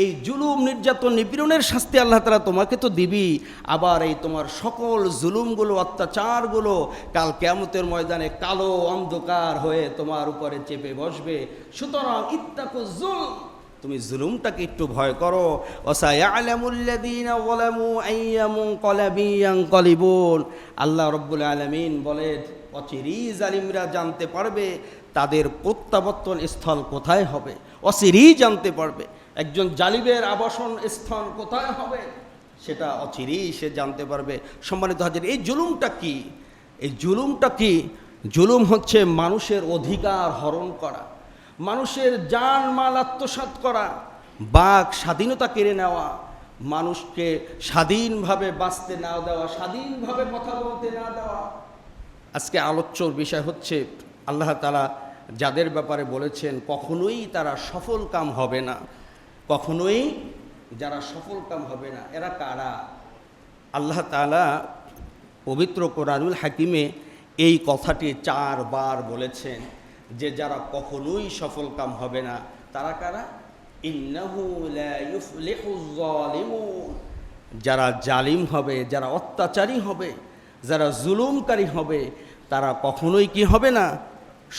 এই জুলুম নির্যাতন নিপীড়নের শাস্তি আল্লাহ তালা তোমাকে তো দিবি। আবার এই তোমার সকল জুলুমগুলো, অত্যাচারগুলো কাল কেমতের ময়দানে কালো অন্ধকার হয়ে তোমার উপরে চেপে বসবে। সুতরাং ইত্তাকু জুল তুমি জুলুমটাকে একটু ভয় করো। আল্লাহ রব্বুল আলামিন বলেন অচিরি জালিমরা জানতে পারবে তাদের প্রত্যাবর্তন স্থল কোথায় হবে? অচিরি জানতে পারবে। একজন জালিবের আবাসন স্থান কোথায় হবে? সেটা অচিরেই সে জানতে পারবে। সম্মানিত হাজির, এই জুলুমটা কি? এই জুলুমটা কি? জুলুম হচ্ছে মানুষের অধিকার হরণ করা, মানুষের জান মাল আত্মসাৎ করা, বাক স্বাধীনতা কেড়ে নেওয়া, মানুষকে স্বাধীনভাবে বাঁচতে না দেওয়া, স্বাধীনভাবে কথা বলতে না দেওয়া। আজকে আলোচ্যর বিষয় হচ্ছে, আল্লাহ তালা যাদের ব্যাপারে বলেছেন, কখনোই তারা সফল কাম হবে না। কখনোই যারা সফল কাম হবে না, এরা কারা? আল্লাহ তালা পবিত্র কোরআনুল হাকিমে এই কথাটি চারবার বলেছেন যে যারা কখনোই সফল কাম হবে না, তারা কারা? যারা জালিম হবে, যারা অত্যাচারী হবে, যারা জুলুমকারী হবে, তারা কখনোই কি হবে না?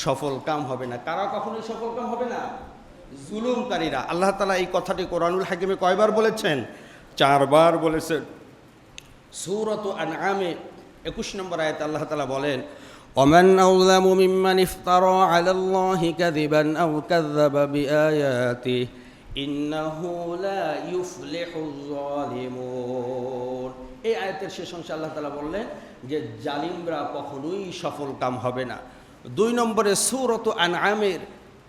সফল কাম হবে না। কারা কখনোই সফল কাম হবে না? জুলুমকারীরা আল্লাহ তালা এই কথাটি কোরআনুল হাকিমে কয়বার বলেছেন চারবার বলেছেন সৌরত আনআমে একুশ নম্বর আয়াত আল্লাহ তালা বলেন ومن أظلم ممن افترى على الله كذبا أو كذب بآياته إنه لا يفلح الظالمون এই আয়াতের শেষ অংশে আল্লাহ তালা বললেন যে জালিমরা কখনোই সফল কাম হবে না দুই নম্বরে সৌরত আনআমের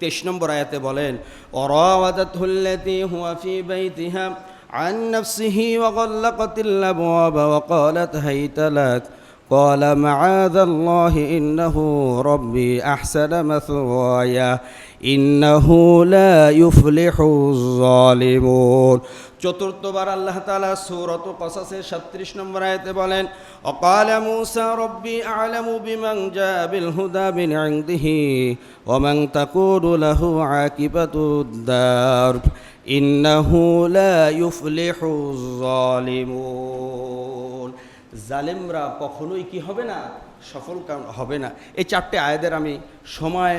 তেইশ নম্বর আয়াতে বলেন وراودته التي هو في بيتها عن نفسه وغلقت الأبواب وقالت هيت لك قال معاذ الله إنه ربي أحسن مثواي إنه لا يفلح الظالمون চতুর্থবার আল্লাহ তালা সৌরত কসাসের সাত্রিশ নম্বর আয়তে বলেন অকাল মুসা রব্বি আলমু বিমং জাবিল হুদা বিন আংদিহি ওমং তাকুর লাহু আকিবাতুদ্দার ইন্নাহু লা ইউফলিহু জালিমুন জালেমরা কখনোই কি হবে না? সফল হবে না। এই চারটে আয়াতের আমি সময়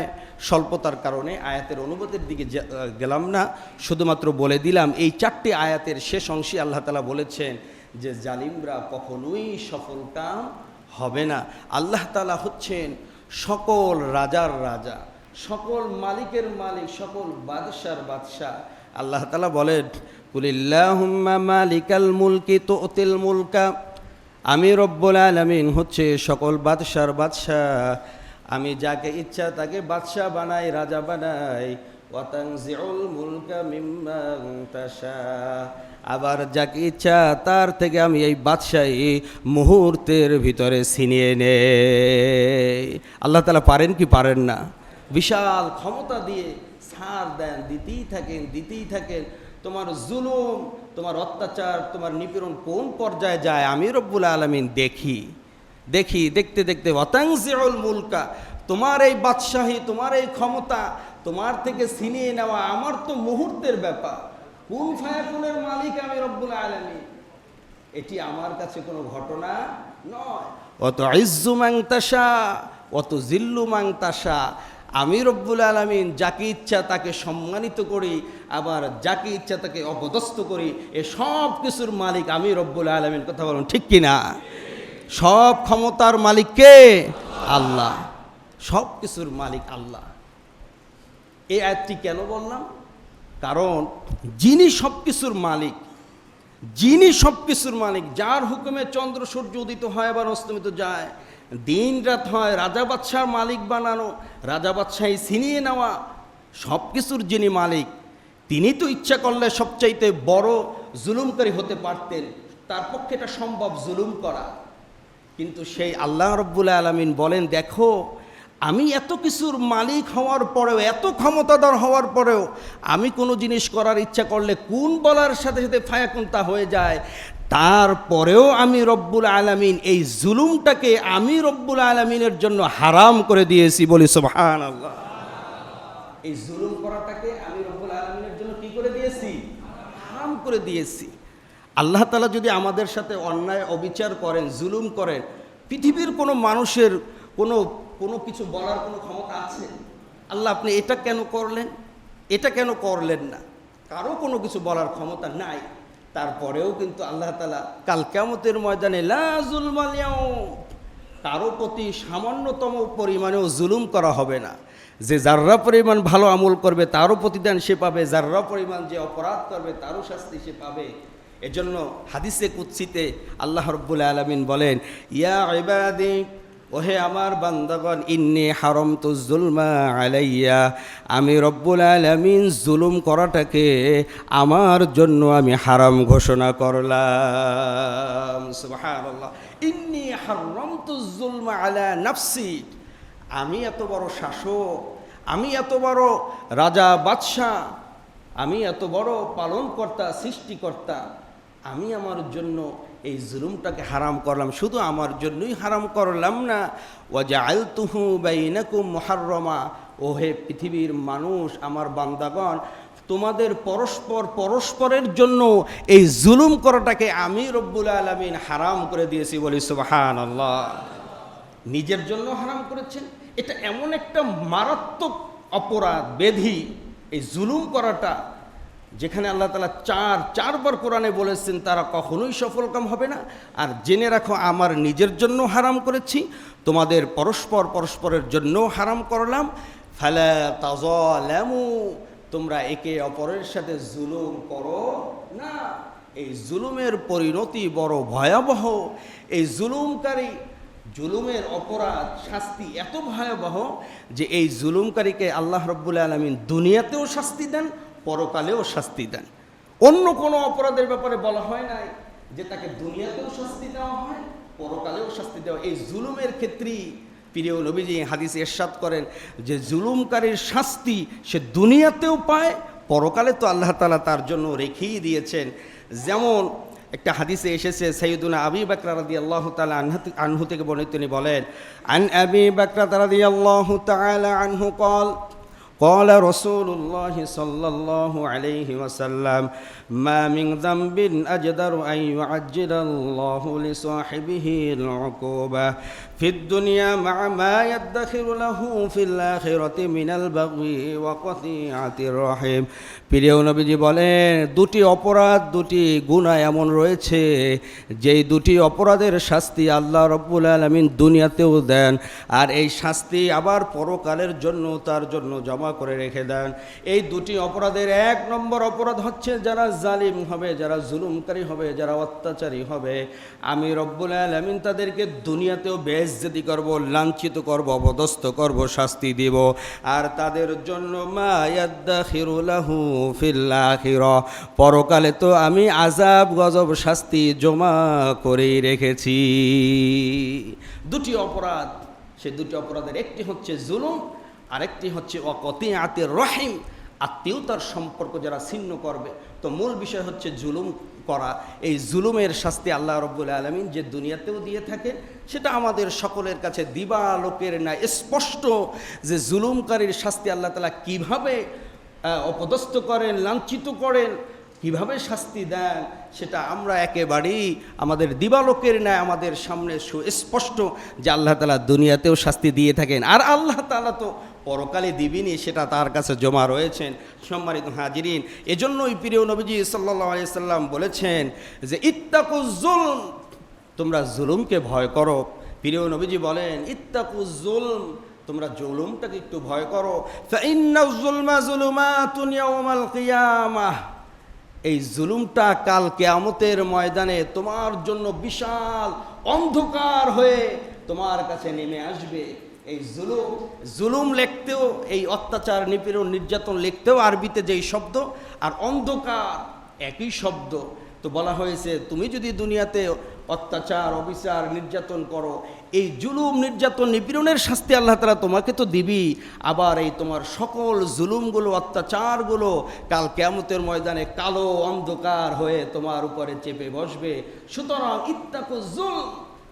স্বল্পতার কারণে আয়াতের অনুভূতির দিকে গেলাম না। শুধুমাত্র বলে দিলাম, এই চারটে আয়াতের শেষ অংশে আল্লাহ তালা বলেছেন যে, জালিমরা কখনোই সফল কাম হবে না। আল্লাহ তালা হচ্ছেন সকল রাজার রাজা, সকল মালিকের মালিক, সকল বাদশার বাদশাহ। আল্লাহ তালা বলেন, কুলিল্লাহুম্মা মালিকাল মুলকি তো মুলকা। আমি রব্বুল আলমিন হচ্ছে সকল বাদশার বাদশাহ। আমি যাকে ইচ্ছা তাকে বাদশাহ বানাই, রাজা বানাই। আবার যাকে ইচ্ছা তার থেকে আমি এই বাদশাহী মুহূর্তের ভিতরে ছিনিয়ে নেই। আল্লাহ তালা পারেন কি পারেন না? বিশাল ক্ষমতা দিয়ে ছাড় দেন, দিতেই থাকেন দিতেই থাকেন। তোমার জুলুম তোমার অত্যাচার, তোমার নিপীড়ন কোন পর্যায়ে যায় আমি রব্বুল আলমিন দেখি। দেখি, দেখতে দেখতে অতাংশিউল মুলকা, তোমার এই বাদশাহী, তোমার এই ক্ষমতা, তোমার থেকে ছিনিয়ে নেওয়া আমার তো মুহূর্তের ব্যাপার। কোন ফায়াকুনের মালিক আমি রব্বুল আলমিন? এটি আমার কাছে কোনো ঘটনা নয়। অত ইজ্জু মাংতাসা অত জিল্লু মাংতাসা আমি রব্বুল আলমিন যাকে ইচ্ছা তাকে সম্মানিত করি, আবার যাকে ইচ্ছা তাকে অপদস্থ করি, এ সব কিছুর মালিক আমি রব্বুল আলমিন। কথা বলুন, ঠিক কিনা? সব ক্ষমতার মালিক কে? আল্লাহ। সব কিছুর মালিক আল্লাহ। এই আয়াতটি কেন বললাম? কারণ যিনি সব কিছুর মালিক, যিনি সব কিছুর মালিক, যার হুকুমে চন্দ্র সূর্য উদিত হয় আবার অস্তমিত যায় দিন রাত হয়, রাজা বাদশাহ মালিক বানানো, রাজা বাদশাহী ছিনিয়ে নেওয়া, সব কিছুর যিনি মালিক, তিনি তো ইচ্ছা করলে সবচাইতে বড় জুলুমকারী হতে পারতেন। তার পক্ষে এটা সম্ভব জুলুম করা। কিন্তু সেই আল্লাহ রব্বুল আলমিন বলেন, দেখো, আমি এত কিছুর মালিক হওয়ার পরেও, এত ক্ষমতাধর হওয়ার পরেও, আমি কোনো জিনিস করার ইচ্ছা করলে কোন বলার সাথে সাথে ফায়াকুন্তা হয়ে যায়? তারপরেও আমি রব্বুল আলমিন এই জুলুমটাকে আমি রব্বুল আলমিনের জন্য হারাম করে দিয়েছি বলি সুবহান আল্লাহ এই জুলুম করাটাকে আমি রব্বুল আলমিনের জন্য কি করে দিয়েছি? হারাম করে দিয়েছি। আল্লাহ তালা যদি আমাদের সাথে অন্যায়, অবিচার করেন, জুলুম করেন, পৃথিবীর কোনো মানুষের কোনো কোনো কিছু বলার কোনো ক্ষমতা আছে? আল্লাহ আপনি এটা কেন করলেন? এটা কেন করলেন না? কারও কোনো কিছু বলার ক্ষমতা নাই। তারপরেও কিন্তু আল্লাহ তালা কাল কেমতের ময়দানে লা জুলমাল ইয়াউম, কারও প্রতি সামান্যতম পরিমাণেও জুলুম করা হবে না। যে যার্রা পরিমাণ ভালো আমল করবে, তারও প্রতিদান সে পাবে। যার্রা পরিমাণ যে অপরাধ করবে, তারও শাস্তি সে পাবে। এজন্য হাদিসে কুৎসিতে আল্লাহ রব্বুল আলমিন বলেন, ইয়া ওহে আমার বান্দাগণ, ইন্নি হারম তো জুলমা আলাইয়া, আমি রব্বুল আলমিন জুলুম করাটাকে আমার জন্য আমি হারাম ঘোষণা করলাম। ইন্নি হারম তো জুলমা আলা নাফসি। আমি এত বড় শাসক, আমি এত বড় রাজা বাদশাহ, আমি এত বড় পালনকর্তা, সৃষ্টিকর্তা, আমি আমার জন্য এই জুলুমটাকে হারাম করলাম, শুধু আমার জন্যই হারাম করলাম না। ওয়াজা আল তুহু বাইনাকুম মহারমা ও হে পৃথিবীর মানুষ, আমার বান্দাগণ, তোমাদের পরস্পর পরস্পরের জন্য এই জুলুম করাটাকে আমি রব্বুল আলমিন হারাম করে দিয়েছি বলি সুবাহান আল্লাহ নিজের জন্য হারাম করেছেন, এটা এমন একটা মারাত্মক অপরাধ, বেধি। এই জুলুম করাটা যেখানে আল্লাহ তালা চার, চারবার কোরআনে বলেছেন, তারা কখনোই সফলকাম হবে না। আর জেনে রাখো, আমার নিজের জন্য হারাম করেছি, তোমাদের পরস্পর পরস্পরের জন্য হারাম করলাম। ফেলা তাজলামু, তোমরা একে অপরের সাথে জুলুম করো না। এই জুলুমের পরিণতি বড় ভয়াবহ। এই জুলুমকারী, জুলুমের অপরাধ শাস্তি এত ভয়াবহ যে এই জুলুমকারীকে আল্লাহ রব্বুল আলমিন দুনিয়াতেও শাস্তি দেন পরকালেও শাস্তি দেন। অন্য কোনো অপরাধের ব্যাপারে বলা হয় নাই যে তাকে দুনিয়াতেও শাস্তি দেওয়া হয়, পরকালেও শাস্তি দেওয়া এই জুলুমের ক্ষেত্রেই প্রিয় নবীজি হাদিসে এরশাদ করেন যে জুলুমকারীর শাস্তি সে দুনিয়াতেও পায়, পরকালে তো আল্লাহ তালা তার জন্য রেখেই দিয়েছেন। যেমন একটা হাদিসে এসেছে সৈয়দুনা আবি বাকরা রাদি আল্লাহ তালা আনহু থেকে বর্ণিত তিনি বলেন, আন আবি বাকরা রাদি আল্লাহ তালা আনহু কল قال رسول الله صلى الله عليه وسلم ما من ذنب أجدر أن يعجل الله لصاحبه العقوبة في الدنيا مع ما يدخر له في الآخرة من البغي وقطيعة الرحم প্রিয় নবীজি বলেন দুটি অপরাধ দুটি গুণা এমন রয়েছে যেই দুটি অপরাধের শাস্তি আল্লাহ রব্বুল আলমিন দুনিয়াতেও দেন আর এই শাস্তি আবার পরকালের জন্য তার জন্য জমা করে রেখে দেন। এই দুটি অপরাধের এক নম্বর অপরাধ হচ্ছে যারা জালিম হবে, যারা জুলুমকারী হবে, যারা অত্যাচারী হবে। আমি রব্বুল আলমিন তাদেরকে দুনিয়াতেও বেজ্জতি করব, লাঞ্ছিত করব অবদস্ত করব, শাস্তি দিব। আর তাদের জন্য পরকালে তো আমি আজাব গজব, শাস্তি জমা করেই রেখেছি। দুটি অপরাধ, সে দুটি অপরাধের একটি হচ্ছে জুলুম আরেকটি হচ্ছে অকতি আতের রহিম। আত্মীয়তার সম্পর্ক যারা ছিন্ন করবে, তো মূল বিষয় হচ্ছে জুলুম করা। এই জুলুমের শাস্তি আল্লাহ রব্বুল আলমিন যে দুনিয়াতেও দিয়ে থাকে সেটা আমাদের সকলের কাছে দিবালোকের না স্পষ্ট যে জুলুমকারীর শাস্তি আল্লাহ তালা কীভাবে অপদস্থ করেন, লাঞ্ছিত করেন, কীভাবে শাস্তি দেন, সেটা আমরা একেবারেই আমাদের দিবালোকের ন্যায় আমাদের সামনে সুস্পষ্ট যে আল্লাহ তালা দুনিয়াতেও শাস্তি দিয়ে থাকেন। আর আল্লাহ তালা তো পরকালে দিবিনি, সেটা তার কাছে জমা রয়েছেন সম্মানিত হাজিরিন। এজন্যই প্রিয় নবীজি সাল্লাহ আলি সাল্লাম বলেছেন যে ইত্তাকুজুল তোমরা জুলুমকে ভয় করো। প্রিয় নবীজি বলেন ইত্তাকুজুলম তোমরা জুলুমটাকে একটু ভয় করো। এই জুলুমটা কাল কেয়ামতের ময়দানে তোমার জন্য বিশাল অন্ধকার হয়ে তোমার কাছে নেমে আসবে। এই জুলুম জুলুম লিখতেও, এই অত্যাচার, নিপীড়ন, নির্যাতন লিখতেও আরবিতে যেই শব্দ আর অন্ধকার একই শব্দ। তো বলা হয়েছে, তুমি যদি দুনিয়াতে অত্যাচার, অবিচার, নির্যাতন করো, এই জুলুম, নির্যাতন, নিপীড়নের শাস্তি আল্লাহ তালা তোমাকে তো দিবি। আবার এই তোমার সকল জুলুমগুলো, অত্যাচারগুলো কাল কেমতের ময়দানে কালো অন্ধকার হয়ে তোমার উপরে চেপে বসবে। সুতরাং ইত্তাকু জুল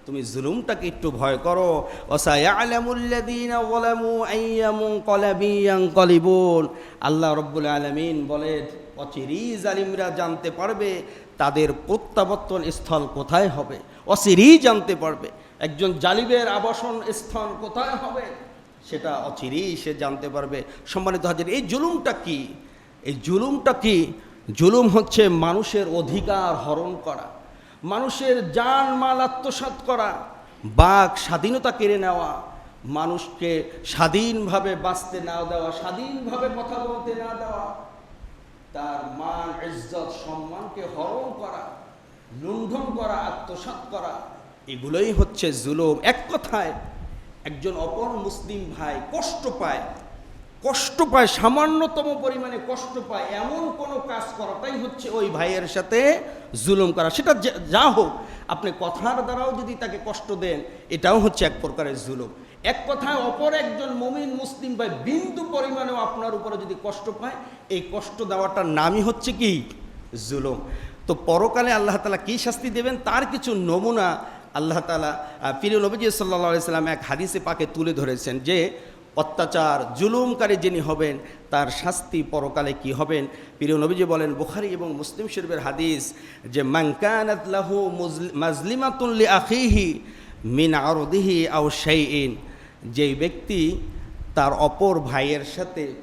তুমি জুলুমটাকে একটু ভয় করো। আল্লাহ রব্বুল আলামিন বলে, অচিরি জালিমরা জানতে পারবে তাদের প্রত্যাবর্তন স্থল কোথায় হবে। অচিরি জানতে পারবে একজন জালিমের আবাসন স্থান কোথায় হবে সেটা অচিরেই সে জানতে পারবে। সম্মানিত হাজির, এই জুলুমটা কি? এই জুলুমটা কি? জুলুম হচ্ছে মানুষের অধিকার হরণ করা। মানুষের জান মাল আত্মসাৎ করা, বাক স্বাধীনতা কেড়ে নেওয়া, মানুষকে স্বাধীনভাবে বাঁচতে না দেওয়া, স্বাধীনভাবে কথা বলতে না দেওয়া, তার মান, ইজ্জত, সম্মানকে হরণ করা, লুণ্ঠন করা, আত্মসাৎ করা, এগুলোই হচ্ছে জুলুম। এক কথায়, একজন অপর মুসলিম ভাই কষ্ট পায় কষ্ট পায়, সামান্যতম পরিমাণে কষ্ট পায়, এমন কোনো কাজ করাটাই হচ্ছে ওই ভাইয়ের সাথে জুলুম করা। সেটা যা- হোক, আপনি কথার দ্বারাও যদি তাকে কষ্ট দেন, এটাও হচ্ছে এক প্রকারের জুলুম। এক কথায় অপর একজন মমিন, মুসলিম ভাই বিন্দু পরিমাণেও আপনার উপরে যদি কষ্ট পায়, এই কষ্ট দেওয়াটার নামই হচ্ছে কি? জুলুম। তো পরকালে আল্লাহ তালা কী শাস্তি দেবেন? তার কিছু নমুনা আল্লাহ তালা প্রিয় নবীজি সাল্লা সাল্লাম এক হাদিসে পাকে তুলে ধরেছেন যে অত্যাচার, জুলুমকারী যিনি হবেন, তার শাস্তি পরকালে কি হবেন? প্রিয় নবীজি বলেন, বুখারি এবং মুসলিম শরীফের হাদিস যে মাঙ্কানাত লাহু মুজলি- মাজলিমাতুল্লি আখিহি মিন আরদিহি আও শাইইন যেই ব্যক্তি তার অপর ভাইয়ের সাথে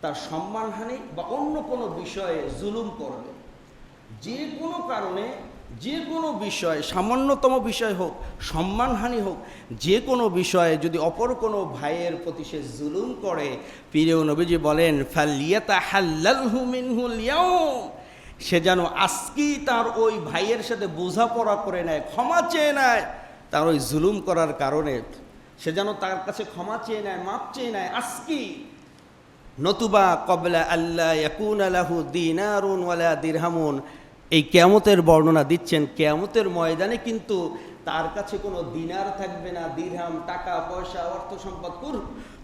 তার সম্মানহানি বা অন্য কোনো বিষয়ে জুলুম করবে, যে কোনো কারণে যে কোনো বিষয়, সামান্যতম বিষয় হোক, সম্মানহানি হোক, যে কোনো বিষয়ে যদি অপর কোনো ভাইয়ের প্রতি সে জুলুম করে প্রিয় নবীজি বলেন ফালিয়াতা হাল্লালহু মিনহুল ইয়াউম সে যেন আজকেই তার ওই ভাইয়ের সাথে বোঝাপড়া করে নেয়, ক্ষমা চেয়ে নেয়। তার ওই জুলুম করার কারণে সে যেন তার কাছে ক্ষমা চেয়ে নেয়, মাপ চেয়ে নেয়, আজকেই। নতুবা কবলা আল্লাহ ইয়াকুন আলাহু ওয়ালা দিরহামুন। এই কেয়ামতের বর্ণনা দিচ্ছেন। কেয়ামতের ময়দানে কিন্তু তার কাছে কোনো দিনার থাকবে না, দিরহাম, টাকা, পয়সা, অর্থ সম্পদ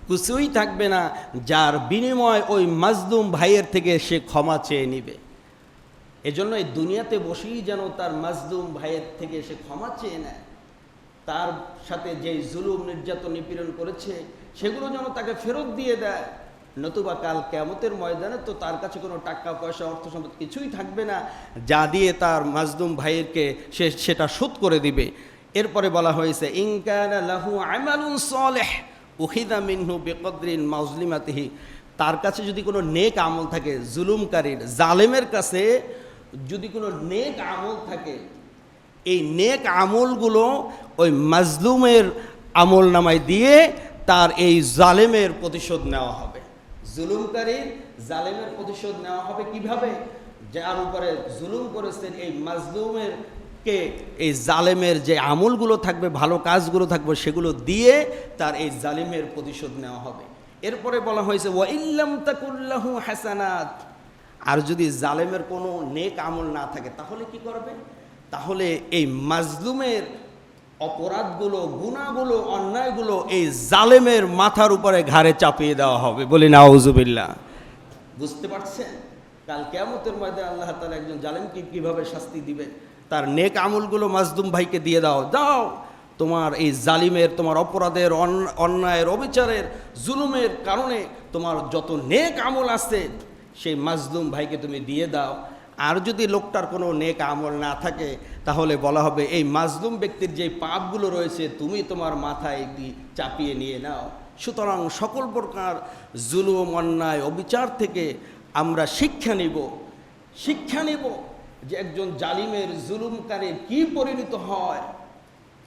কিছুই থাকবে না, যার বিনিময় ওই মাজলুম ভাইয়ের থেকে সে ক্ষমা চেয়ে নিবে। এজন্য এই দুনিয়াতে বসেই যেন তার মাজলুম ভাইয়ের থেকে সে ক্ষমা চেয়ে নেয়। তার সাথে যে জুলুম, নির্যাতন, নিপীড়ন করেছে, সেগুলো যেন তাকে ফেরত দিয়ে দেয়। নতুবা কাল কেমতের ময়দানে তো তার কাছে কোনো টাকা, পয়সা, অর্থ সম্পদ কিছুই থাকবে না। যা দিয়ে তার মাজলুম ভাইয়েরকে সে সেটা শোধ করে দিবে। এরপরে বলা হয়েছে ইনকানা লাহু আমালুন সালেহ উখিদা মিনহু বেকদ্রিন মাজলিমাতিহি তার কাছে যদি কোনো নেক আমল থাকে, জুলুমকারীর, জালেমের কাছে যদি কোনো নেক আমল থাকে, এই নেক আমলগুলো ওই মাজলুমের আমল নামায় দিয়ে তার এই জালেমের প্রতিশোধ নেওয়া হবে। জুলুমকারীর জালেমের প্রতিশোধ নেওয়া হবে কীভাবে? যার উপরে জুলুম করেছেন এই মাজলুমের কে এই জালেমের যে আমলগুলো থাকবে, ভালো কাজগুলো থাকবে, সেগুলো দিয়ে তার এই জালিমের প্রতিশোধ নেওয়া হবে। এরপরে বলা হয়েছে ওয়া ইল্লাম তাকুল্লাহু হাসানাত। আর যদি জালেমের কোনো নেক আমল না থাকে, তাহলে কি করবে? তাহলে এই মাজলুমের অপরাধগুলো, গুণাগুলো, অন্যায়গুলো এই জালেমের মাথার উপরে ঘাড়ে চাপিয়ে দেওয়া হবে। বলি, নাউজুবিল্লাহ। বুঝতে পারছেন? কাল কেমতের ময়দানে আল্লাহ তালা একজন জালেমকে কীভাবে শাস্তি দিবে? তার নেক আমলগুলো মাজদুম ভাইকে দিয়ে দাও। দাও তোমার এই জালিমের, তোমার অপরাধের অন্যায়ের, অবিচারের, জুলুমের কারণে তোমার যত নেক আমল আছে, সেই মাজলুম ভাইকে তুমি দিয়ে দাও। আর যদি লোকটার কোনো নেক আমল না থাকে তাহলে বলা হবে, এই মাজলুম ব্যক্তির যে পাপগুলো রয়েছে, তুমি তোমার মাথায় একটি চাপিয়ে নিয়ে নাও। সুতরাং সকল প্রকার জুলুম, অন্যায়, অবিচার থেকে আমরা শিক্ষা নিব। শিক্ষা নিব যে একজন জালিমের জুলুমকারীর কি পরিণত হয়।